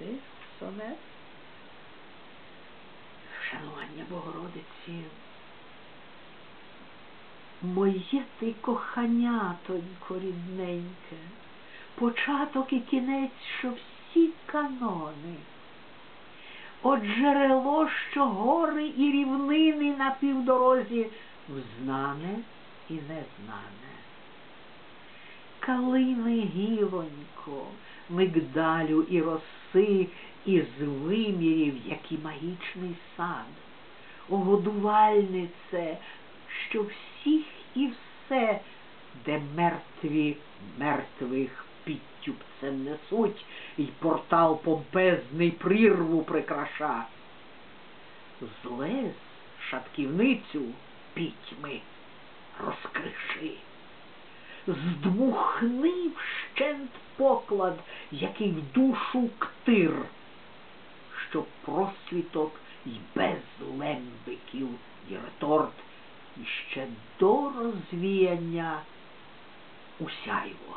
читати сонет. Шанування Богородиці. Моє ти коханятонько рідненьке, початок і кінець, що всі канони. От джерело, що гори і рівнини на півдорозі взнане і незнане. Калини гілонько, мигдалю і роси із вимірів, як і магічний сад, Огодувальнице, що всіх і все, де мертві мертвих підтюбцем несуть, і портал помпезний прірву прикраша. Злез шатківницю пітьми розкриши здмухни вщент поклад, який в душу ктир, щоб просвіток й без лембиків і реторт, і ще до розвіяння усяйво.